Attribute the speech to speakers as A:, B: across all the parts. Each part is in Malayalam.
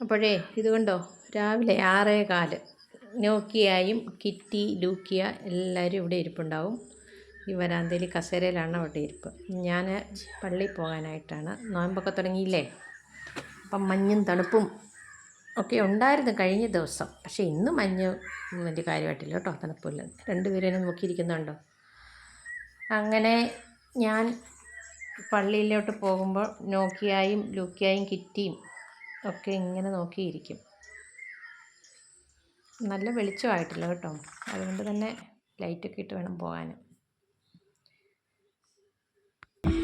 A: അപ്പോഴേ ഇത് കണ്ടോ? രാവിലെ ആറേ കാൽ നോക്കിയായും കിറ്റി ലൂക്കിയ എല്ലാവരും ഇവിടെ ഇരിപ്പുണ്ടാവും. ഈ വരാന്തയിൽ കസേരയിലാണ് അവിടെ ഇരിപ്പ്. ഞാൻ പള്ളിയിൽ പോകാനായിട്ടാണ്. നോയമ്പൊക്കെ തുടങ്ങിയില്ലേ? അപ്പം മഞ്ഞും തണുപ്പും ഒക്കെ ഉണ്ടായിരുന്നു കഴിഞ്ഞ ദിവസം. പക്ഷേ ഇന്ന് മഞ്ഞ് വലിയ കാര്യമായിട്ടില്ല കേട്ടോ തണുപ്പില്ല. രണ്ടുപേരും നോക്കിയിരിക്കുന്നുണ്ടോ? അങ്ങനെ ഞാൻ പള്ളിയിലോട്ട് പോകുമ്പോൾ നോക്കിയായും ലൂക്കിയായും കിറ്റിയും ഒക്കെ ഇങ്ങനെ നോക്കിയിരിക്കും. നല്ല വെളിച്ചമായിട്ടില്ല കേട്ടോ. അതുകൊണ്ട് തന്നെ ലൈറ്റൊക്കെ ഇട്ട് വേണം പോകാൻ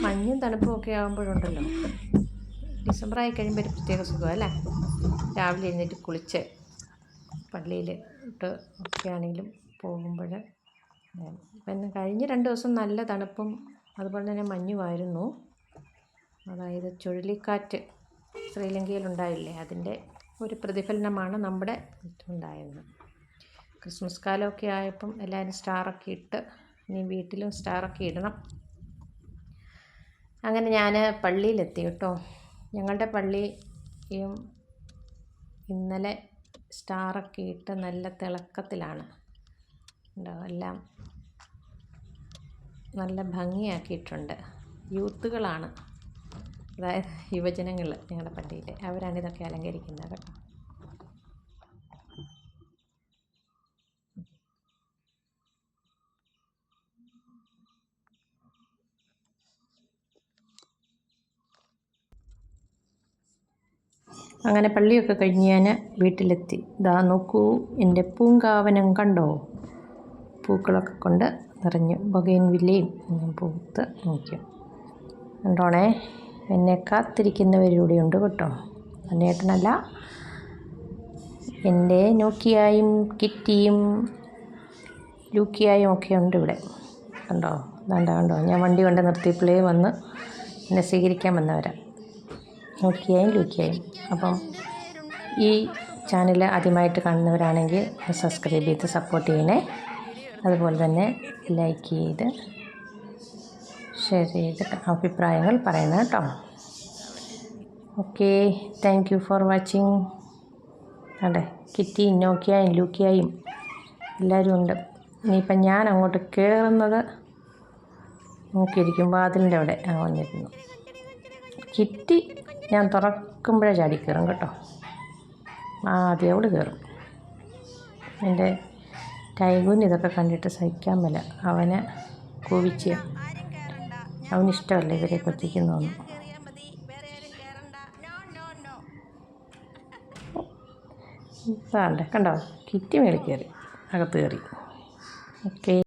A: മഞ്ഞും തണുപ്പും ഒക്കെ ആകുമ്പോഴുണ്ടല്ലോ ഡിസംബർ ആയി കഴിയുമ്പോൾ ഒരു പ്രത്യേക സുഖം അല്ലേ? രാവിലെ എഴുന്നേറ്റ് കുളിച്ച് പള്ളിയിൽ ഇട്ട് ഒക്കെ ആണെങ്കിലും പോകുമ്പോൾ പിന്നെ കഴിഞ്ഞ രണ്ട് ദിവസം നല്ല തണുപ്പും അതുപോലെ തന്നെ മഞ്ഞുമായിരുന്നു അതായത് ചുഴലിക്കാറ്റ് ശ്രീലങ്കയിലുണ്ടായില്ലേ? അതിന്റെ ഒരു പ്രതിഫലനമാണ് നമ്മുടെ ഉണ്ടായത്. ക്രിസ്മസ് കാലമൊക്കെ ആയപ്പം എല്ലാവരും സ്റ്റാറൊക്കെ ഇട്ട് ഇനി വീട്ടിലും സ്റ്റാറൊക്കെ ഇടണം. അങ്ങനെ ഞാൻ പള്ളിയിലെത്തി കേട്ടോ. ഞങ്ങളുടെ പള്ളിയും ഇന്നലെ സ്റ്റാറൊക്കെ ഇട്ട് നല്ല തിളക്കത്തിലാണ്. എല്ലാം നല്ല ഭംഗിയാക്കിയിട്ടുണ്ട്. യൂത്തുകളാണ്. അതായത് യുവജനങ്ങൾ ഞങ്ങളുടെ പള്ളിയിൽ അവരാണ് ഇതൊക്കെ അലങ്കരിക്കുന്നത് അങ്ങനെ പള്ളിയൊക്കെ കഴിഞ്ഞ് ഞാൻ വീട്ടിലെത്തി. ഇതാ നോക്കൂ എന്റെ പൂങ്കാവനം കണ്ടോ? പൂക്കളൊക്കെ കൊണ്ട് നിറഞ്ഞു. ബൊഗൈൻ വില്ലയും പൂത്ത് നോക്കിയോ? കണ്ടോണേ? എന്നെ കാത്തിരിക്കുന്നവരിലൂടെയുണ്ട് കേട്ടോ. അന്നേട്ടനല്ല എന്റെ നോക്കിയായും കിറ്റിയും ലൂക്കിയായും ഒക്കെ ഉണ്ട് ഇവിടെ. കണ്ടോ? വേണ്ട കണ്ടോ? ഞാൻ വണ്ടി കൊണ്ട് നിർത്തിയപ്പോഴേ വന്ന് എന്നെ സ്വീകരിക്കാൻ വന്നവരാ. നോക്കിയായും ലൂക്കിയായും. അപ്പം ഈ ചാനൽ ആദ്യമായിട്ട് കാണുന്നവരാണെങ്കിൽ സബ്സ്ക്രൈബ് ചെയ്ത് സപ്പോർട്ട് ചെയ്യണേ. അതുപോലെ തന്നെ ലൈക്ക് ചെയ്ത് ഷെയർ ചെയ്ത് അഭിപ്രായങ്ങൾ പറയണം കേട്ടോ. Okay thank you for watching അതെ കിറ്റി നോക്കിയായും ലൂക്കിയായും എല്ലാവരും ഉണ്ട്. ഇനിയിപ്പം ഞാൻ അങ്ങോട്ട് കയറുന്നത് നോക്കിയിരിക്കും വാതിലിന്റെ അവിടെ വന്നിരുന്നു. കിറ്റി ഞാൻ തുറക്കുമ്പോഴേ ചാടി കയറും കേട്ടോ. ആദ്യം അവിടെ കയറും എന്റെ ടൈഗുൻ ഇതൊക്കെ കണ്ടിട്ട് സഹിക്കാൻ മേല. അവനെ കൂവിച്ച് അവനിഷ്ടമല്ല ഇവരെ കൊത്തിക്കുന്നതൊന്നും. കണ്ടോ? കിറ്റി മേളിൽ കയറി അകത്ത് കയറി. ഓക്കെ.